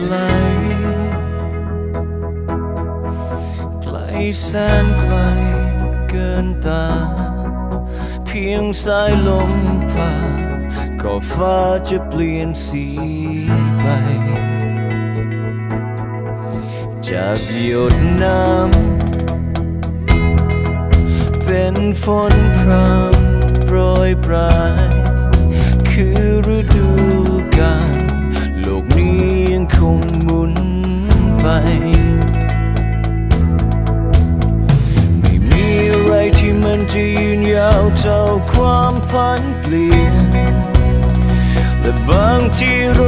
ไกลไกลแสนไกลเกินตา เพียงสายลมผ่าก็ฟ้าจะเปลี่ยนสีไป จากหยดน้ำเป็นฝนพรำโปรยปลาย ไม่มีอะไรที่มันจะยืนยาวเท่าความพันเปลี่ยนและบางทีเรา